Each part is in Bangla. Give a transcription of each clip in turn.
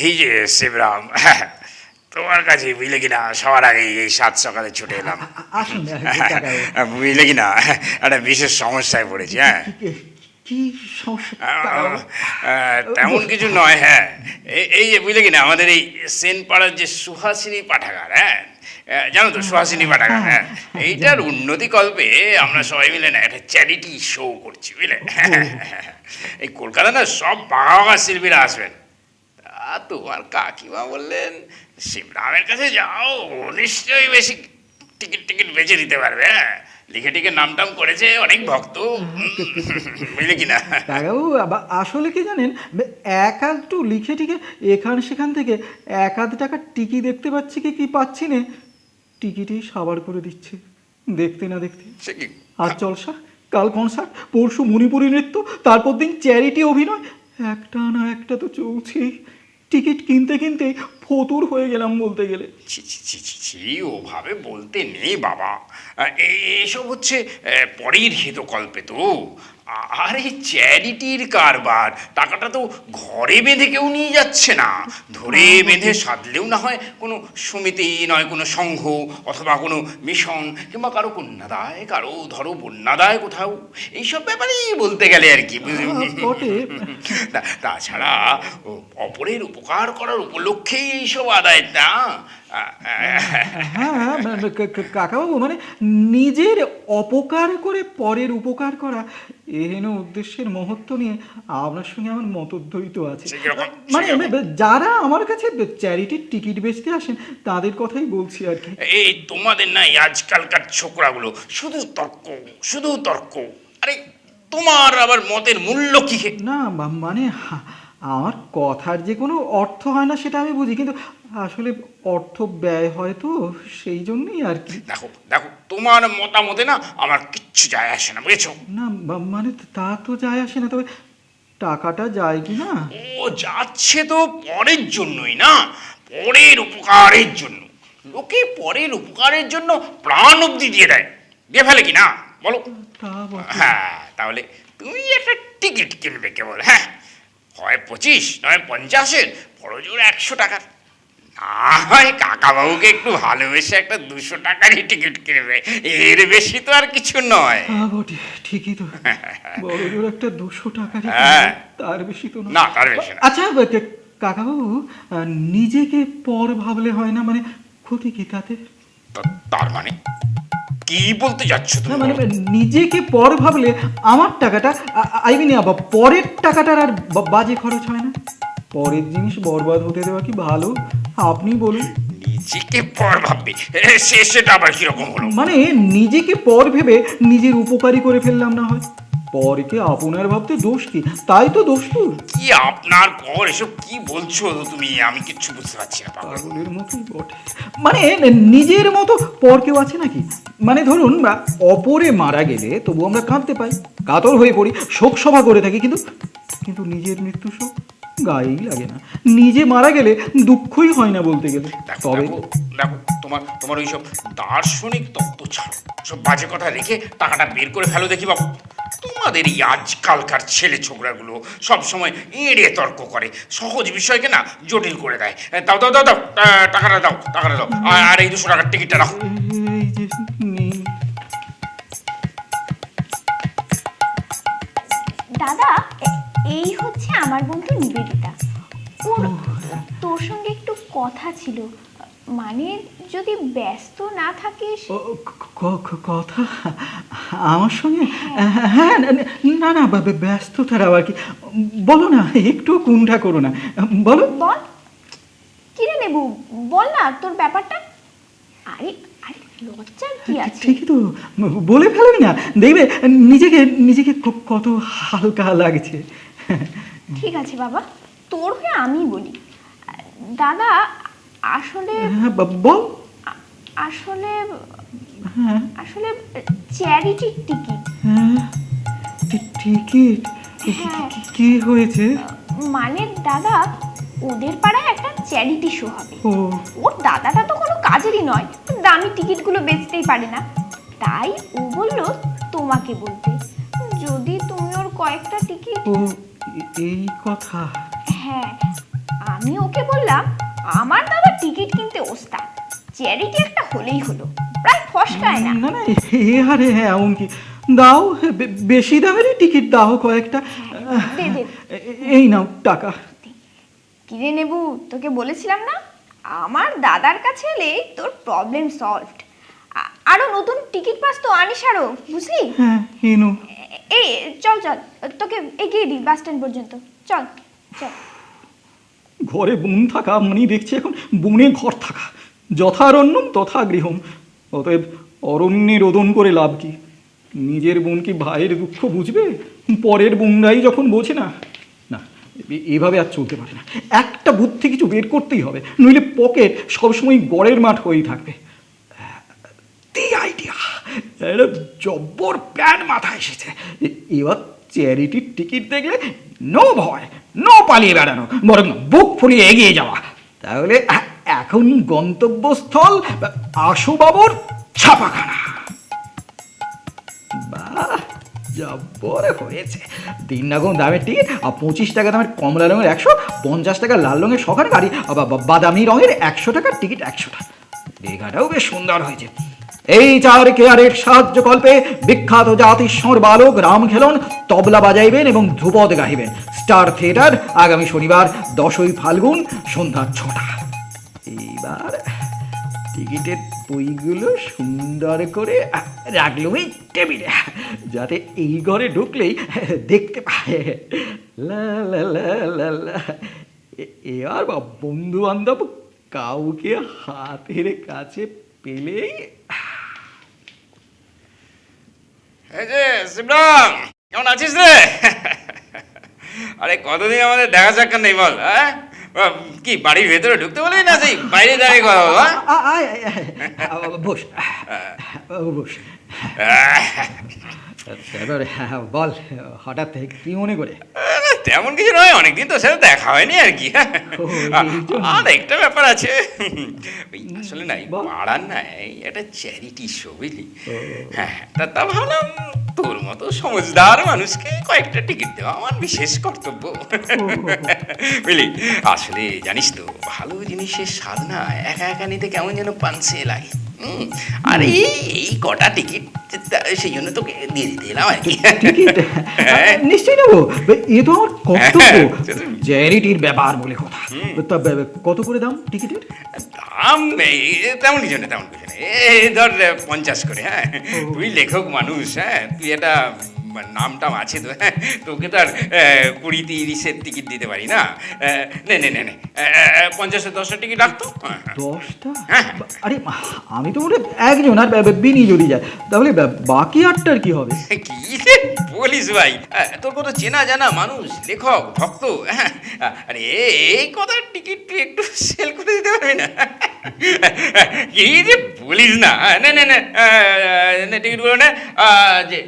এই যে শিবরাম তোমার কাছে বুঝলে কিনা সবার আগে এই সাত সকালে ছুটে এলাম। বুঝলে কিনা একটা বিশেষ সমস্যায় পড়েছি হ্যাঁ। কি- সমস্যা? তেমন কিছু নয় হ্যাঁ। এই- এই যে বুঝলে কিনা আমাদের এই সেনপাড়ার যে সুহাসিনী পাঠাগার হ্যাঁ? জানো তো সুহাসিনী পাঠাগার হ্যাঁ এইটার উন্নতি কল্পে আমরা সবাই মিলে না একটা চ্যারিটি শো করছি বুঝলে? এই কলকাতা না সব বাঘা বাঘা শিল্পীরা আসবেন। তা তোমার কাকিমা বললেন শিবরামের কাছে যাও নিশ্চয়ই বেশি টিকিট টিকিট বেঁচে দিতে পারবে হ্যাঁ? লিখে টিকে নাম করেছে অনেক ভক্ত বুঝলে কিনা? কাকাবাবু আসলে কি জানেন এক আধটু লিখে টিকে এখান সেখান থেকে এক আধ টাকা টিকি দেখতে পাচ্ছি কি কি পাচ্ছি না টিকিটই সাবার করে দিচ্ছে দেখতে না দেখতে। আজ জলসা কাল কনসার্ট পরশু মণিপুরি নৃত্য তারপর দিন চ্যারিটি অভিনয় একটা না একটা তো চলছেই। টিকিট কিনতে কিনতে ফতুর হয়ে গেলাম বলতে গেলে। ওভাবে বলতে নেই বাবা। এসব হচ্ছে পরের হিতকল্পে তো। আরে চ্যারিটির কারবার টাকাটা তো ঘরে বেঁধে কেউ নিয়ে যাচ্ছে না। ধরে বেঁধে সাধলেও না হয় কোনো সমিতি নয় কোনো সংঘ অথবা কোনো মিশন কিংবা কারও কন্যাদায় কারও ধরো বন্যাদায় কোথাও। এইসব ব্যাপারেই বলতে গেলে আর কি। তা- তাছাড়া অপরের উপকার করার উপলক্ষেই এইসব আদায় না? হ্যাঁ মানে কা- কা- কাকাবাবু মানে নিজের অপকার করে পরের উপকার করা এহেন উদ্দেশ্যের মহত্ব নিয়ে আপনার সঙ্গে আমার মতদ্বৈত আছে। মানে যারা আমার কাছে চ্যারিটির টিকিট বেচতে আসেন তাদের কথাই বলছি আর কি। এই তোমাদের নাই আজকালকার ছোকরাগুলো। শুধু তর্ক শুধু তর্ক। আরে তোমার আবার মতের মূল্য কি? না মানে আমার কথার যে কোনো অর্থ হয় না সেটা আমি বুঝি কিন্তু আসলে অর্থ ব্যয় হয় তো সেই জন্যই আর কি। দেখো দেখো তোমার মতামতে না আমার কিচ্ছু যায় আসে না বুঝেছ? না বা- মানে তা তো যায় আসে না তবে টাকাটা যায় কি না? ও যাচ্ছে তো পরের জন্যই না পরের উপকারের জন্য। লোকে পরের উপকারের জন্য প্রাণ অব্দি দিয়ে দেয়। দিয়ে ফেলে কি না? বলো। তা বটে। হ্যাঁ তাহলে তুমি একটা টিকিট কিনবে কেবল হ্যাঁ? হয় পঁচিশ নয় পঞ্চাশের বড় জোর একশো টাকার। না হয় কাকাবাবুকে একটু ভালোবেসে একটা দুশো টাকারই টিকিট কিনবে। এর বেশি তো আর কিছু নয়। বটে ঠিকই তো। বড় জোর একটা দুশো টাকা হ্যাঁ। তার বেশি তো না তার বেশি না। আচ্ছা কাকাবাবু নিজেকে পর ভাবলে হয় না মানে ক্ষতি কি তাতে? তার মানে? কি বলতে যাচ্ছ না তুমি? মানে নিজেকে পর ভাবলে আমার টাকাটা আই মিন পরের টাকাটার আর বাজে খরচ হয় না। পরের জিনিস বরবাদ হতে দেওয়া কি ভালো? আপনি বলুন। নিজেকে পর ভাববে। সে সেটা আবার কীরকম হলো? মানে নিজেকে পর ভেবে নিজের উপকারী করে ফেললাম না হয়। পরকে আপনার ভাবতে দোষ কি? তাই তো দোষ তোর। কি আপনার পর এসব কি বলছো তুমি? আমি কিচ্ছু বুঝতে পারছি না পাগলের মতোই বটে। মানে নিজের মতো পর কেউ আছে নাকি? মানে ধরুন অপরে মারা গেলে তবু আমরা কাঁদতে পাই। কাতর হয়ে পড়ি শোক সভা করে থাকি কিন্তু কিন্তু নিজের মৃত্যু শোক গায়েই লাগে না। নিজে মারা গেলে দুঃখই হয় না বলতে গেলে। দেখো তবে দেখো দেখো তোমার তোমার ওইসব দার্শনিক তত্ত্ব ছাড়ো সব বাজে কথা রেখে টাকাটা বের করে ফেলো দেখি বাবু। তোমাদের এই আজকালকার ছেলে ছোকরাগুলো সব সময় এড়ে তর্ক করে। সহজ বিষয়কে না জটিল করে দেয়। দাও দাও দাও দাও টাকাটা দাও টাকাটা দাও। আর- এই দুশো টাকার টিকিটটা রাখো। দাদা এই হচ্ছে আমার বন্ধু নিবেদিতা। ওর, তোর সঙ্গে একটু কথা ছিল। মানে যদি ব্যস্ত না থাকিস? কথা? আমার সঙ্গে? হ্যাঁ। না, না না বা- বা- ব্যস্ততার আবার কি? বলো না একটু কুণ্ঠা করো না। বলো। বল। কিরে নেবু? বল না তোর ব্যাপারটা। আরে আরে লজ্জার কি আছে? ঠিকই তো। বলে ফেলবি না। দেখবে নিজেকে নিজেকে কত হালকা লাগছে। ঠিক আছে বাবা তোর হয়ে আমি বলি। দাদা আসলে হ্যাঁ, বল। আসলে হ্যাঁ। আসলে চ্যারিটির টিকিট হ্যাঁ। টিকিট কি- হ্যাঁ। হয়েছে? মানে দাদা ওদের পাড়ায় একটা চ্যারিটি শো হবে। ও। ওর দাদাটা তো কোনো কাজেরই নয়। দামি টিকিটগুলো বেচতেই পারে না। তাই ও বলল তোমাকে বলতে। যদি তুমি ওর কয়েকটা টিকিট এই কথা। হ্যাঁ আমি ওকে বললাম আমার দাদা টিকিট কিনতে ওস্তাদ। চ্যারিটি একটা হলেই হলো। প্রায় ফসকায় না। না না এ আরে হ্যাঁ এমন কি? দাও বে- বেশি দামেরই টিকিট দাও কয়েকটা। দে দে। এ- এ- এই নাও টাকা। কিনে নেবু তোকে বলেছিলাম না? আমার দাদার কাছে এলে তোর প্রবলেম সলভড আরও নতুন টিকিট পাস তো আনিস আরও বুঝলি? হ্যাঁ এই চল চল তোকে এগিয়ে দিই বাস স্ট্যান্ড পর্যন্ত। চল চল। ঘরে বোন থাকা মানেই দেখছি এখন বনে ঘর থাকা। যথারণ্যম তথা গৃহম। অতএব অরণ্যে রোদন করে লাভ কি? নিজের বোন কি ভাইয়ের দুঃখ বুঝবে? পরের বোনরাই যখন বোঝে না না এভাবে আর চলতে পারে না। একটা বুদ্ধি কিছু বের করতেই হবে, নইলে পকেট সবসময় গড়ের মাঠ হয়েই থাকবে। আইডিয়া জব্বর প্ল্যান মাথায় এসেছে। এবার চ্যারিটির টিকিট দেখলে নো ভয় নো পালিয়ে বেড়ানো, বরং বুক ফুলিয়ে এগিয়ে যাওয়া। তাহলে এখন গন্তব্যস্থল আশুবাবুর ছাপাখানা। বাহ হয়েছে। তিন রকম দামের টিকিট আর পঁচিশ টাকা দামের কমলা রঙের একশো, পঞ্চাশ টাকা লাল রঙের সখানে গাড়ি, আবার বাদামি রঙের একশো টাকার টিকিট একশোটা। দীঘাটাও বেশ সুন্দর হয়েছে। এই চার কেয়ারের সাহায্য কল্পে বিখ্যাত জাতিস্বর বালক রাম খেলন, তবলা বাজাইবেন এবং ধ্রুপদ গাইবেন স্টার থিয়েটার আগামী শনিবার দশই ফাল্গুন সন্ধ্যা ছটা। এইবার টিকিটের বইগুলো সুন্দর করে রাখল এই টেবিলে, যাতে এই ঘরে ঢুকলেই দেখতে পায়। এবার বন্ধু বান্ধব কাউকে হাতের কাছে পেলেই এই যে শিবরাম কেমন আছিস রে? আরে কতদিন আমাদের দেখা সাক্ষাৎ নেই বল হ্যাঁ? কি বাড়ির ভেতরে ঢুকতে বলি না সেই বাইরে দাঁড়িয়ে কথা বল হ্যাঁ? বস। বস। এবার হ্যাঁ, বল হঠাৎ কি মনে করে? তেমন কিছু নয় অনেকদিন তোর সাথে দেখা হয়নি আর কি জন্য। আর একটা ব্যাপার আছে। আসলে নাই বল। পাড়ার নাই একটা চ্যারিটি শো বুঝলি? হ্যাঁ তা তা ভাবলাম তোর মতো সমজদার মানুষকে কয়েকটা টিকিট দেওয়া আমার বিশেষ কর্তব্য। বুঝলি? আসলে জানিস তো ভালো জিনিসের স্বাদ না একা একা নিতে কেমন যেন পানসে লাগে। আর এই এই কটা টিকিট সেই জন্য তোকে দিয়ে দিতে এলাম আর কি। হ্যাঁ। নিশ্চয়ই নেব। এ তো আমার কর্তব্য চ্যারিটির ব্যাপার বলে কথা। তা কত করে দাম টিকিটের? দাম তেমন কিছু নেই তেমন কিছু এই ধর পঞ্চাশ করে হ্যাঁ। তুই লেখক মানুষ হ্যাঁ। তুই এটা নামটাম আছে তো। হ্যাঁ তোকে তো আর কুড়ি তিরিশের টিকিট দিতে পারি না। নে নে নে নে। পঞ্চাশের দশটা টিকিট রাখতো হ্যাঁ, হ্যাঁ। দশটা? হ্যাঁ। আরে আমি তো মনে একজন আর বিনি যদি যায়। তাহলে বাকি আটটার কি হবে? কি বলিস ভাই। হ্যাঁ, তোর কত চেনা জানা মানুষ লেখক ভক্ত হ্যাঁ আরে এই কথার টিকিট তুই একটু সেল করে দিতে পারবি না। কি যে বলিস না। হ্যাঁ, নে নে নে টিকিটগুলো নে। যে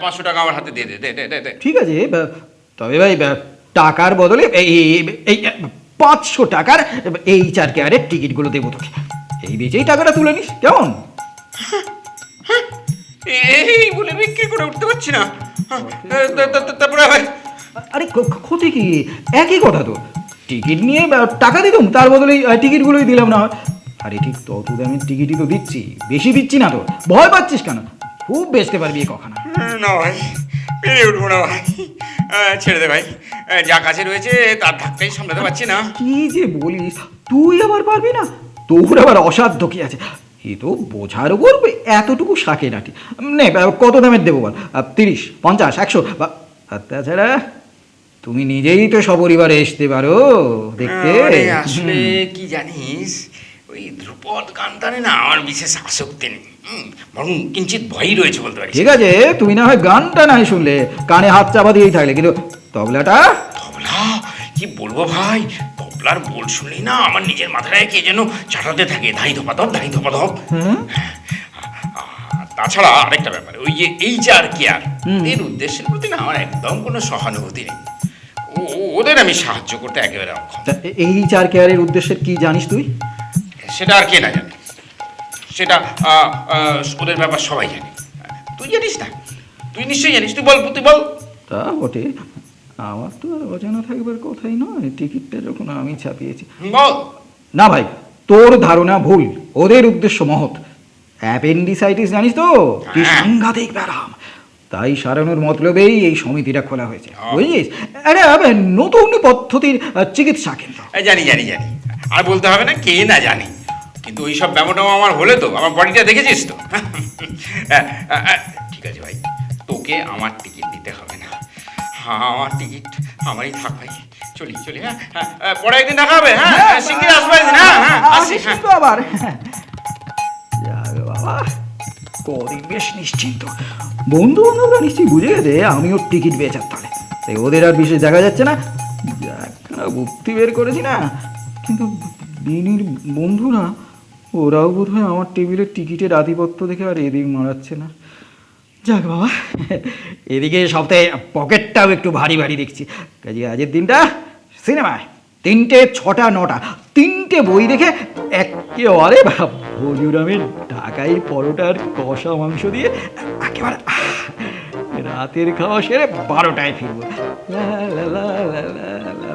পাঁচশো টাকা আমার হাতে দিয়ে দে দে দে দে ঠিক আছে তবে ভাই টাকার বদলে এই পাঁচশো টাকার এই চার কেয়ারের টিকিটগুলো দেবো তোকে। এই বেচেই টাকাটা তুলে নিস কেমন? এই বলে বিক্রি করে উঠতে পারছি না? তারপরে আবার আরে ক্ষতি কি? একই কথা তো। টিকিট নিয়ে টাকা দিতাম তার বদলে টিকিটগুলোই দিলাম না। আরে ঠিক তত দামের টিকিটই তো দিচ্ছি বেশি দিচ্ছি না তো। ভয় পাচ্ছিস কেন? খুব বেচতে পারবি এ কখনো। না ভাই পেরে উঠবো না ভাই। ছেড়ে দে ভাই। যা কাছে রয়েছে তার ধাক্কাই সামলাতে পারছি না। কি যে বলিস তুই আবার পারবি না? তোর আবার অসাধ্য কি আছে? এ তো বোঝার উপর এতটুকু শাকে নাটি নে কত দামের দেবো বল? তিরিশ পঞ্চাশ একশো বা আর তাছাড়া তুমি নিজেই তো সপরিবারে আসতে পারো দেখতে। আসলে কি জানিস? ওই ধ্রুপদ গানটানে না আমার বিশেষ আসক্তি নেই। বরং কিঞ্চিত ভয়ই রয়েছে বলতে পারি ঠিক আছে তুমি না হয় গানটা নাই শুনলে কানে হাত চাপা দিয়েই থাকলে কিন্তু তবলাটা? তবলা? কি বলব ভাই? তবলার বোল শুনলেই না আমার নিজের মাথায় কে যেন চাটাতে থাকে। ধাই ধপাধপ ধাই ধপাধপ হুম? তাছাড়া আরেকটা ব্যাপার ওই যে এই যে আর কেয়ার এর উদ্দেশ্যের প্রতি না আমার একদম কোনো সহানুভূতি নেই। ওদের আমি সাহায্য করতে একেবারে অক্ষম। তা এই চার কেয়ারের উদ্দেশ্যের কি জানিস তুই? সেটা আর কে না জানে? সেটা ওদের ব্যাপার সবাই জানে। তুই জানিস না? তুই নিশ্চয়ই জানিস। তুই বল তুই বল। তা বটে। আমার তো আর অজানা থাকবার কথাই নয়। টিকিটটা যখন আমি ছাপিয়েছি। বল। না ভাই তোর ধারণা ভুল। ওদের উদ্দেশ্য মহৎ। অ্যাপেন্ডিসাইটিস জানিস তো? কি হ্যাঁ। সাংঘাতিক ব্যারাম তাই সারানোর মতলবেই এই সমিতিটা খোলা হয়েছে। হ্যাঁ। বুঝলিস? আরে নতুন পদ্ধতির চিকিৎসা কেন্দ্র। জানি জানি জানি। আর বলতে হবে না কে না জানি। কিন্তু ওই সব ব্যামোটাও আমার হলে তো আমার বডিটা দেখেছিস তো? আহ, আহ, আহ, ঠিক আছে ভাই তোকে আমার টিকিট দিতে হবে না। হ্যাঁ আমার টিকিট আমারই থাক ভাই চলি চলি হ্যাঁ হ্যাঁ পরে একদিন দেখা হবে হ্যাঁ শিগগির আসব একদিন হ্যাঁ হ্যাঁ আসি আসিস হ্যাঁ। কিন্তু আবার যাবে বাবা কদিন বেশ নিশ্চিন্ত। বন্ধু বান্ধবরা নিশ্চয়ই বুঝে গেছে আমিও টিকিট বেচার তালে তাই ওদের আর বিশেষ দেখা যাচ্ছে না। একখানা বুদ্ধি বের করেছি না। কিন্তু বিনির বন্ধুরা ওরাও বোধ হয় আমার টেবিলের টিকিটের আধিপত্য দেখে আর এদিক মারাচ্ছে না। যাক বাবা, এদিকে সপ্তাহে পকেটটাও একটু ভারী ভারী দেখছি। কাজে আজের দিনটা সিনেমায় তিনটে, ছটা, নটা, তিনটে বই দেখে একেবারে ভজুরামের ঢাকাই পরোটার কষা মাংস দিয়ে একেবারে রাতের খাওয়া সেরে বারোটায় ফিরবো। লা লা লা লা।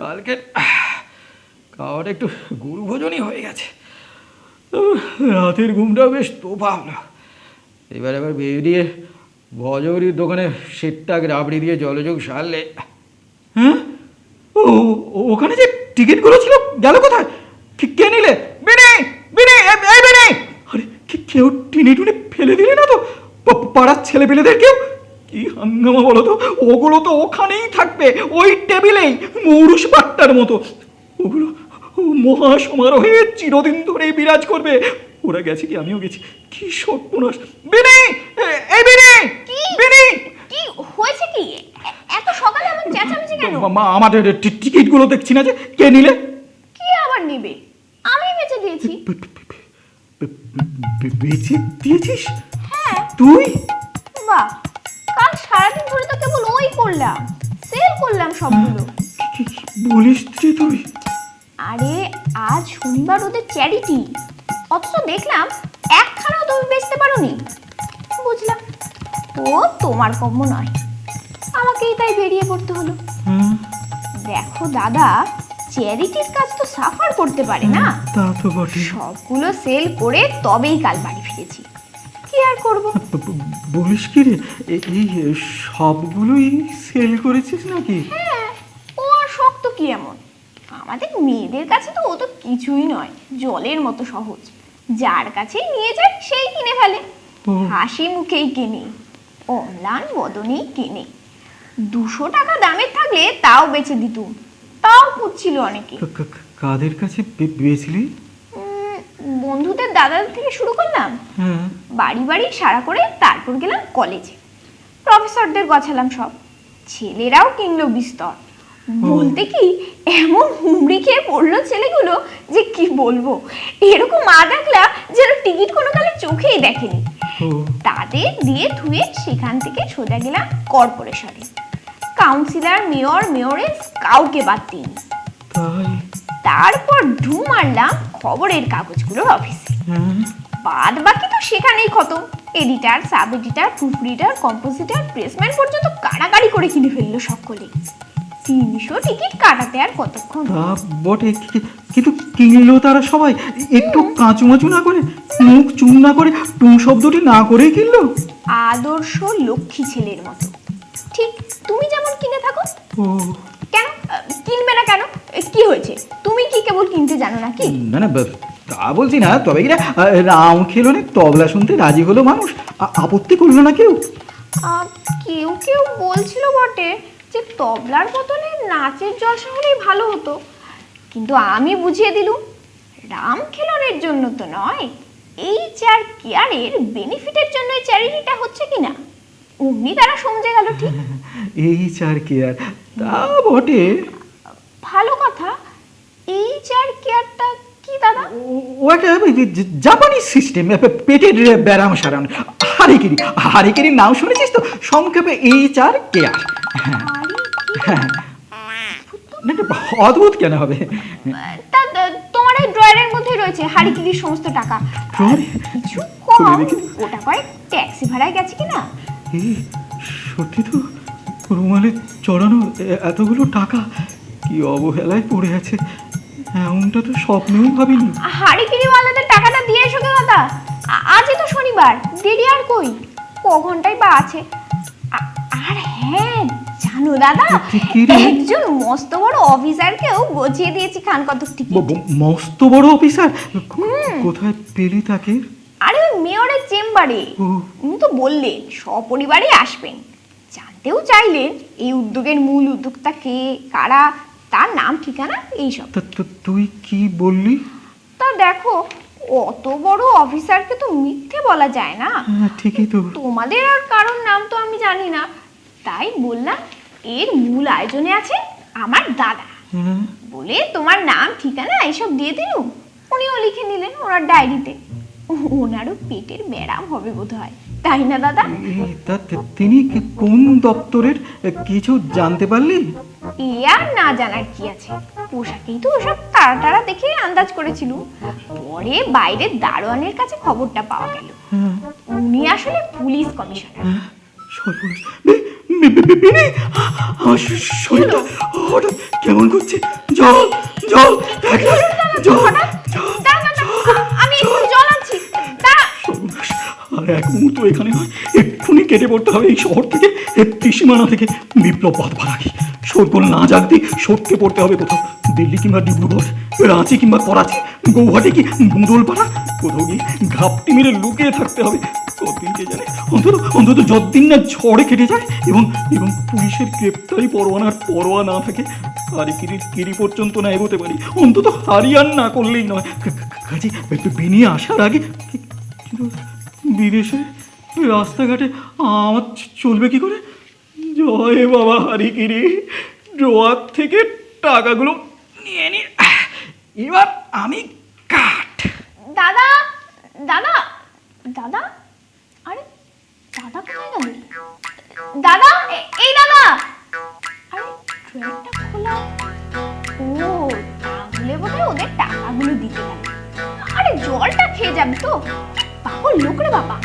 কালকে খাওয়াটা একটু গুরু ভোজনই হয়ে গেছে। রাতের ঘুমটাও বেশ তোফা হলো এবার এবার বেরিয়ে ভজহরির দোকানে সেটটাক রাবড়ি দিয়ে জলযোগ সারলে। হ্যাঁ? ও ওখানে যে টিকিটগুলো ছিল, গেল কোথায়? কে- নিলে? বিনে বিনে এই বিনে আরে কেউ টিনে টুনে ফেলে দিলে না তো? পাড়ার ছেলে পেলেদের কেউ? কি হাঙ্গামা বলো তো ওগুলো তো ওখানেই থাকবে ওই টেবিলেই মৌরুষ পাট্টার মতো ওগুলো মহা সমারোহে চিরদিন ধরে বিরাজ করবে ওরা গেছে কি আমিও গেছি কি সর্বনাশ বিনি এই বিনি কি? বিনি কি হয়েছে কি এত সকালে এমন চেঁচামেচি কেন মা আমাদের টিকিটগুলো দেখছি না যে কে নিলে কে আবার নেবে আমি বেঁচে দিয়েছি বেচে দিয়েছিস হ্যাঁ তুই বাহ কেবল করলাম সেল করলাম সবগুলো। বলিস তুই। আরে আজ শনিবার ওদের চ্যারিটি অথচ দেখলাম একখানাও তুমি বেচতে পারোনি। বুঝলাম ও তোমার কম্য নয়। আমাকেই তাই বেরিয়ে পড়তে হলো। দেখো দাদা চ্যারিটির কাজ তো সাফার করতে পারে না। তা তো বটে সবগুলো সেল করে তবেই কাল বাড়ি ফিরেছি। করব? বলিস কি রে? এই সবগুলোই সেল করেছিস নাকি? হ্যাঁ ও আর শক্ত কি এমন? আমাদের মেয়েদের কাছে তো ও তো কিছুই নয় জলের মতো সহজ। যার কাছেই নিয়ে যায় সেই কিনে ফেলে। হাসি মুখেই কেনে অম্লান বদনেই কেনে। দুশো টাকা দামের থাকলে তাও বেচে দিতুম তাও পুচ্ছিল অনেকে। কাদের কাছে বেচলি? বন্ধুদের দাদাদের থেকে শুরু করলাম? হ্যাঁ। বাড়ি বাড়ি সারা করে তারপর গেলাম কলেজে প্রফেসরদের গছালাম সব। ছেলেরাও কিনলো বিস্তর। বলতে কি এমন হুমড়ি খেয়ে পড়ল ছেলেগুলো যে কি বলব? এরকম মা দেখলা যেন টিকিট কোনো কালে চোখেই দেখেনি। তাদের দিয়ে ধুয়ে সেখান থেকে সোজা গেলাম কর্পোরেশনে কাউন্সিলর মেয়র মেয়রের কাউকে বাদ তাই? তারপর ঢু মারলাম খবরের কাগজগুলোর অফিসে বাদ বাকি তো সেখানেই খতম। Editor sub editor proof reader compositor pressman পর্যন্ত কাড়াকাড়ি করে কিনে ফেলল সকলে। তিনশো টিকিট কাটাতে আর কতক্ষণ? তা বটে কি- কিন্তু কিনলো তারা সবাই? একটু কাঁচুমাচু না করে মুখ চুন না করে টুং শব্দটি না করেই কিনলো? আদর্শ লক্ষ্মী ছেলের মতো। ঠিক তুমি যেমন কিনে থাকো। ও। কেন? আহ, কিনবে না কেন? এ, কি হয়েছে? তুমি কি কেবল কিনতে জানো নাকি? না না ব- তা বলছি না তবে কিনা রাম খেলনে তবলা শুনতে রাজি হলো মানুষ। আপত্তি করল না কেউ? কেউ কেউ বলছিল বটে যে তবলার বদলে নাচের জলসা হলেই ভালো হতো। কিন্তু আমি বুঝিয়ে দিলুম রাম খেলনের জন্য তো নয় এই চার কেয়ারের বেনিফিটের জন্য এই চ্যারিটিটা হচ্ছে কি না? অমনি তারা সমঝে গেল ঠিক? এই চার কেয়ার তা বটে। ভালো কথা এই চার কেয়ারটা দাদা ও- একটা জাপানিজ সিস্টেম পেটের ব্যারাম সারান। হারিকেরি হারিকেরির নাম শুনেছিস তো? সংক্ষেপে এইচ আর কে আর। হ্যাঁ অদ্ভুত কেন হবে? তা তোমার এই ড্রয়ারের মধ্যেই রয়েছে হাড়ি সমস্ত টাকা? কিছু কম? দেখি। কয়েক ট্যাক্সি ভাড়ায় গেছে কিনা? সত্যি তো রুমালে চড়ানো এতগুলো টাকা কি অবহেলায় পড়ে আছে? এমনটা তো স্বপ্নেও ভাবিনি। হাড়ি কিলিওয়ালাদের টাকাটা দিয়ে এসো গে দাদা। আজই তো শনিবার দেরি আর কই? ক ঘন্টায় বা আছে। আর হ্যাঁ জানো দাদা? একজন মস্ত বড় অফিসারকেও গছিয়ে দিয়েছি খান কত মস্ত বড় অফিসার? কোথায় পেলি তাকে? আরে মেয়রের চেম্বারে। উনি তো বললেন সপরিবারে আসবেন। জানতেও চাইলেন এই উদ্যোগের মূল উদ্যোক্তা কে কারা তার নাম ঠিকানা এইসব। তুই কি বললি? তা দেখো অত বড় অফিসারকে তো মিথ্যে বলা যায় না। হ্যাঁ ঠিকই তো। তোমাদের আর কারোর নাম তো আমি জানি না। তাই বললাম এর মূল আয়োজনে আছে আমার দাদা। হ্যাঁ। বলে তোমার নাম ঠিকানা এইসব দিয়ে দিলুম উনিও লিখে নিলেন ওনার ডায়েরিতে। ওনারও পেটের ব্যারাম হবে বোধ হয় তাই না দাদা? তিনি কোন দপ্তরের কিছু জানতে পারলি? এ আর না জানার কি আছে? পোশাকেই তো ওসব তারা তারা দেখে আন্দাজ করেছিল। পরে বাইরে দারোয়ানের কাছে খবরটা পাওয়া গেল। উনি আসলে পুলিশ কমিশনার। সর্বনাশ। বেনে, শরীরটা হঠাৎ কেমন করছে? জল জল এক জল জল, দাঁড়া, দাঁড়া, দাঁড়া, আমি একটু জল। আনছি। আর এক মুহূর্ত এখানে নয় এক্ষুনি কেটে পড়তে হবে এই শহর থেকে এই ত্রিসীমানা থেকে বিপ্লব বাঁধবার আগে শোরগোল না জাগতে সটকে পড়তে হবে কোথাও দিল্লি কিংবা ডিব্রুগড় রাঁচি কিংবা করাচি গৌহাটি কি বুঁদলপাড়া কোথাও গিয়ে ঘাপটি মেরে লুকিয়ে থাকতে হবে জানে অন্তত অন্তত যতদিন না ঝড়ে কেটে যায় এবং এবং পুলিশের গ্রেপ্তারি পরোয়ানার পরোয়া না থাকে হারিকিরির কিরি পর্যন্ত না এগোতে পারি অন্তত হারিয়ান না করলেই নয় কাজে বেনিয়ে আসার আগে বিদেশে রাস্তাঘাটে আমার চলবে কি করে জয় বাবা হারিকিরি ড্রোয়ার থেকে টাকাগুলো নিয়ে নি। এবার আমি কাঠ। দাদা দাদা দাদা, আরে দাদা কোথায় গেল? দাদা এই দাদা। আরে ট্রেনটা খোলা। ও, তাহলে বোধহয় ওদের টাকাগুলো দিতে গেল আরে জলটা খেয়ে যাবি তো। পাগল লোক রে বাবা।